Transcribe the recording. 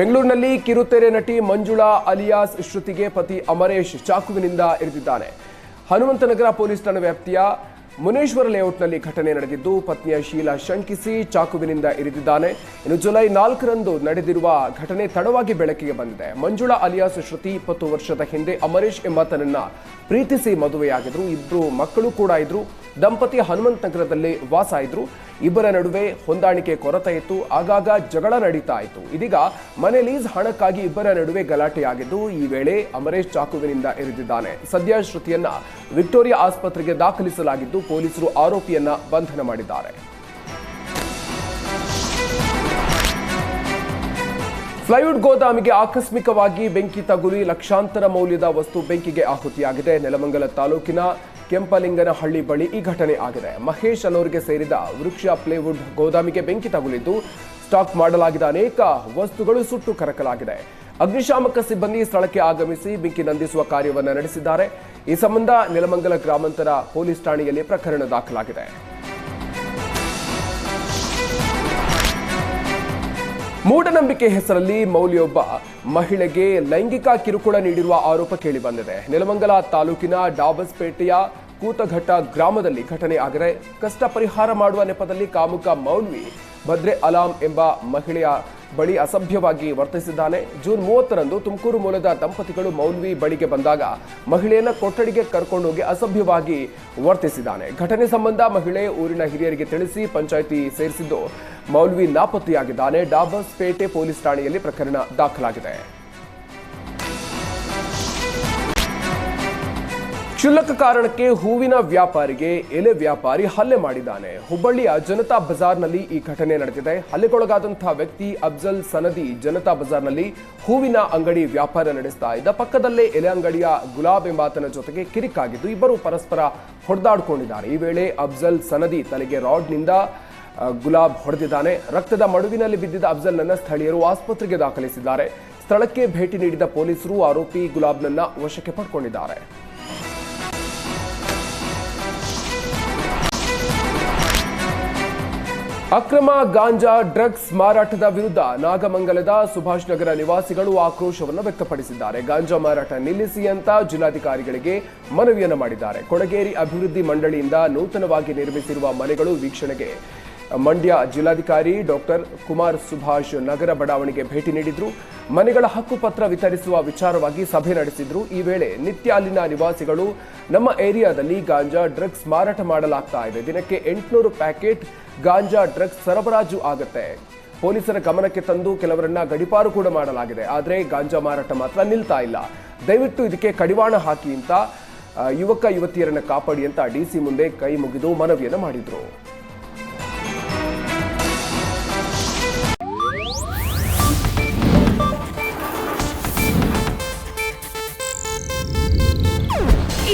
ಬೆಂಗಳೂರಿನಲ್ಲಿ ಕಿರುತೆರೆ ನಟಿ ಮಂಜುಳಾ ಅಲಿಯಾಸ್ ಶ್ರುತಿಗೆ ಪತಿ ಅಮರೇಶ್ ಚಾಕುವಿನಿಂದ ಇರಿದಿದ್ದಾನೆ. ಹನುಮಂತನಗರ ಪೊಲೀಸ್ ಠಾಣೆ ವ್ಯಾಪ್ತಿಯ ಮುನೇಶ್ವರ ಲೇಔಟ್ನಲ್ಲಿ ಘಟನೆ ನಡೆದಿದ್ದು, ಪತ್ನಿಯ ಶೀಲಾ ಶಂಕಿಸಿ ಚಾಕುವಿನಿಂದ ಇರಿದಿದ್ದಾನೆ. ಇನ್ನು ಜುಲೈ ನಾಲ್ಕರಂದು ನಡೆದಿರುವ ಘಟನೆ ತಡವಾಗಿ ಬೆಳಕಿಗೆ ಬಂದಿದೆ. ಮಂಜುಳಾ ಅಲಿಯಾಸ್ ಶ್ರುತಿ ಇಪ್ಪತ್ತು ವರ್ಷದ ಹಿಂದೆ ಅಮರೇಶ್ ಎಂಬಾತನನ್ನ ಪ್ರೀತಿಸಿ ಮದುವೆಯಾಗಿದ್ರು. ಇಬ್ಬರು ಮಕ್ಕಳು ಕೂಡ ಇದ್ರು. ದಂಪತಿ ಹನುಮಂತ ನಗರದಲ್ಲಿ ವಾಸ ಇದ್ರು. ಇಬ್ಬರ ನಡುವೆ ಹೊಂದಾಣಿಕೆ ಕೊರತೆ ಇತ್ತು. ಆಗಾಗ ಜಗಳ ನಡೀತಾ ಇತ್ತು. ಇದೀಗ ಮನೆ ಲೀಸ್ ಹಣಕ್ಕಾಗಿ ಇಬ್ಬರ ನಡುವೆ ಗಲಾಟೆಯಾಗಿದ್ದು ಈ ವೇಳೆ ಅಮರೇಶ್ ಚಾಕುವಿನಿಂದ ಇರಿದಿದ್ದಾನೆ. ಸದ್ಯ ಶ್ರುತಿಯನ್ನ ವಿಕ್ಟೋರಿಯಾ ಆಸ್ಪತ್ರೆಗೆ ದಾಖಲಿಸಲಾಗಿದ್ದು ಪೊಲೀಸರು ಆರೋಪಿಯನ್ನ ಬಂಧನ ಮಾಡಿದ್ದಾರೆ. ಫ್ಲೈವುಡ್ ಗೋದಾಮಿಗೆ ಆಕಸ್ಮಿಕವಾಗಿ ಬೆಂಕಿ ತಗುಲಿ ಲಕ್ಷಾಂತರ ಮೌಲ್ಯದ ವಸ್ತು ಬೆಂಕಿಗೆ ಆಹುತಿಯಾಗಿದೆ. ನೆಲಮಂಗಲ ತಾಲೂಕಿನ ಕೆಂಪಲಿಂಗನಹಳ್ಳಿ ಬಳಿ ಈ ಘಟನೆ ಆಗಿದೆ. ಮಹೇಶ್ ಅನ್ನೋರಿಗೆ ಸೇರಿದ ವೃಕ್ಷ ಪ್ಲೇವುಡ್ ಗೋದಾಮಿಗೆ ಬೆಂಕಿ ತಗುಲಿದ್ದು, ಸ್ಟಾಕ್ ಮಾಡಲಾಗಿದ್ದ ಅನೇಕ ವಸ್ತುಗಳು ಸುಟ್ಟು ಕರಕಲಾಗಿದೆ. ಅಗ್ನಿಶಾಮಕ ಸಿಬ್ಬಂದಿ ಸ್ಥಳಕ್ಕೆ ಆಗಮಿಸಿ ಬೆಂಕಿ ನಂದಿಸುವ ಕಾರ್ಯವನ್ನು ನಡೆಸಿದ್ದಾರೆ. ಈ ಸಂಬಂಧ ನೆಲಮಂಗಲ ಗ್ರಾಮಾಂತರ ಪೊಲೀಸ್ ಠಾಣೆಯಲ್ಲಿ ಪ್ರಕರಣ ದಾಖಲಾಗಿದೆ. ಮೂಢನಂಬಿಕೆ ಹೆಸರಲ್ಲಿ ಮೌಲ್ಯೊಬ್ಬ ಮಹಿಳೆಗೆ ಲೈಂಗಿಕ ಕಿರುಕುಳ ನೀಡಿರುವ ಆರೋಪ ಕೇಳಿಬಂದಿದೆ ನೆಲಮಂಗಲ ತಾಲೂಕಿನ ಡಾಬಸ್ಪೇಟೆಯ ಕೂತಘಟ್ಟ ಗ್ರಾಮದಲ್ಲಿ ಘಟನೆ ಆಗಿದೆ ಕಷ್ಟ ಪರಿಹಾರ ಮಾಡುವ ನೆಪದಲ್ಲಿ ಕಾಮುಕ ಮೌಲ್ವಿ ಭದ್ರೆ ಅಲಾಂ ಎಂಬ ಮಹಿಳೆಯ ಬಳಿ ಅಸಭ್ಯವಾಗಿ ವರ್ತಿಸಿದ್ದಾನೆ. ಜೂನ್ ಮೂವತ್ತರಂದು ತುಮಕೂರು ಮೂಲದ ದಂಪತಿಗಳು ಮೌಲ್ವಿ ಬಳಿಗೆ ಬಂದಾಗ ಮಹಿಳೆಯನ್ನ ಕೊಠಡಿಗೆ ಕರ್ಕೊಂಡೋಗಿ ಅಸಭ್ಯವಾಗಿ ವರ್ತಿಸಿದ್ದಾನೆ. ಘಟನೆ ಸಂಬಂಧ ಮಹಿಳೆ ಊರಿನ ಹಿರಿಯರಿಗೆ ತಿಳಿಸಿ ಪಂಚಾಯಿತಿ ಸೇರಿಸಿದ್ದು, ಮೌಲ್ವಿ ನಾಪತ್ತೆಯಾಗಿದ್ದಾನೆ. ಡಾಬಸ್ ಪೇಟೆ ಪೊಲೀಸ್ ಠಾಣೆಯಲ್ಲಿ ಪ್ರಕರಣ ದಾಖಲಾಗಿದೆ. ಕ್ಷುಲ್ಲಕ ಕಾರಣಕ್ಕೆ ಹೂವಿನ ವ್ಯಾಪಾರಿಗೆ ಎಲೆ ವ್ಯಾಪಾರಿ ಹಲ್ಲೆ ಮಾಡಿದ್ದಾನೆ. ಹುಬ್ಬಳ್ಳಿಯ ಜನತಾ ಬಜಾರ್ನಲ್ಲಿ ಈ ಘಟನೆ ನಡೆದಿದೆ. ಹಲ್ಲೆಗೊಳಗಾದಂತಹ ವ್ಯಕ್ತಿ ಅಫ್ಜಲ್ ಸನದಿ ಜನತಾ ಬಜಾರ್ನಲ್ಲಿ ಹೂವಿನ ಅಂಗಡಿ ವ್ಯಾಪಾರ ನಡೆಸ್ತಾ ಇದ್ದ. ಪಕ್ಕದಲ್ಲೇ ಎಲೆ ಅಂಗಡಿಯ ಗುಲಾಬ್ ಎಂಬಾತನ ಜೊತೆಗೆ ಕಿರಿಕಾಗಿದ್ದು ಇಬ್ಬರು ಪರಸ್ಪರ ಹೊಡೆದಾಡಿಕೊಂಡಿದ್ದಾರೆ. ಈ ವೇಳೆ ಅಫ್ಜಲ್ ಸನದಿ ತಲೆಗೆ ರಾಡ್ನಿಂದ ನಿಂದ ಗುಲಾಬ್ ಹೊಡೆದಿದ್ದಾನೆ. ರಕ್ತದ ಮಡುವಿನಲ್ಲಿ ಬಿದ್ದಿದ್ದ ಅಫ್ಜಲ್ನನ್ನ ಸ್ಥಳೀಯರು ಆಸ್ಪತ್ರೆಗೆ ದಾಖಲಿಸಿದ್ದಾರೆ. ಸ್ಥಳಕ್ಕೆ ಭೇಟಿ ನೀಡಿದ ಪೊಲೀಸರು ಆರೋಪಿ ಗುಲಾಬ್ನನ್ನ ವಶಕ್ಕೆ ಪಡ್ಕೊಂಡಿದ್ದಾರೆ. ಅಕ್ರಮ ಗಾಂಜಾ, ಡ್ರಗ್ಸ್ ಮಾರಾಟದ ವಿರುದ್ಧ ನಾಗಮಂಗಲದ ಸುಭಾಷ್ ನಗರ ನಿವಾಸಿಗಳು ಆಕ್ರೋಶವನ್ನು ವ್ಯಕ್ತಪಡಿಸಿದ್ದಾರೆ. ಗಾಂಜಾ ಮಾರಾಟ ನಿಲ್ಲಿಸಿ ಅಂತ ಜಿಲ್ಲಾಧಿಕಾರಿಗಳಿಗೆ ಮನವಿಯನ್ನು ಮಾಡಿದ್ದಾರೆ. ಕೊಡಗೇರಿ ಅಭಿವೃದ್ಧಿ ಮಂಡಳಿಯಿಂದ ನೂತನವಾಗಿ ನಿರ್ಮಿಸಿರುವ ಮನೆಗಳು ವೀಕ್ಷಣೆಗೆ. ಮಂಡ್ಯ ಜಿಲ್ಲಾಧಿಕಾರಿ ಡಾಕ್ಟರ್ ಕುಮಾರ್ ಸುಭಾಷ್ ನಗರ ಬಡಾವಣೆಗೆ ಭೇಟಿ ನೀಡಿದ್ರು. ಮನೆಗಳ ಹಕ್ಕುಪತ್ರ ವಿತರಿಸುವ ವಿಚಾರವಾಗಿ ಸಭೆ ನಡೆಸಿದ್ರು. ಈ ವೇಳೆ ನಿತ್ಯ ಅಲ್ಲಿನ ನಿವಾಸಿಗಳು, ನಮ್ಮ ಏರಿಯಾದಲ್ಲಿ ಗಾಂಜಾ ಡ್ರಗ್ಸ್ ಮಾರಾಟ ಮಾಡಲಾಗ್ತಾ ಇದೆ. ದಿನಕ್ಕೆ ಎಂಟುನೂರು ಪ್ಯಾಕೆಟ್ ಗಾಂಜಾ ಡ್ರಗ್ಸ್ ಸರಬರಾಜು ಆಗುತ್ತೆ. ಪೊಲೀಸರ ಗಮನಕ್ಕೆ ತಂದು ಕೆಲವರನ್ನ ಗಡಿಪಾರು ಕೂಡ ಮಾಡಲಾಗಿದೆ. ಆದರೆ ಗಾಂಜಾ ಮಾರಾಟ ಮಾತ್ರ ನಿಲ್ತಾ ಇಲ್ಲ. ದಯವಿಟ್ಟು ಇದಕ್ಕೆ ಕಡಿವಾಣ ಹಾಕಿ ಅಂತ ಯುವಕ ಯುವತಿಯರನ್ನ ಕಾಪಾಡಿ ಅಂತ ಡಿಸಿ ಮುಂದೆ ಕೈ ಮುಗಿದು ಮನವಿಯನ್ನು ಮಾಡಿದ್ರು.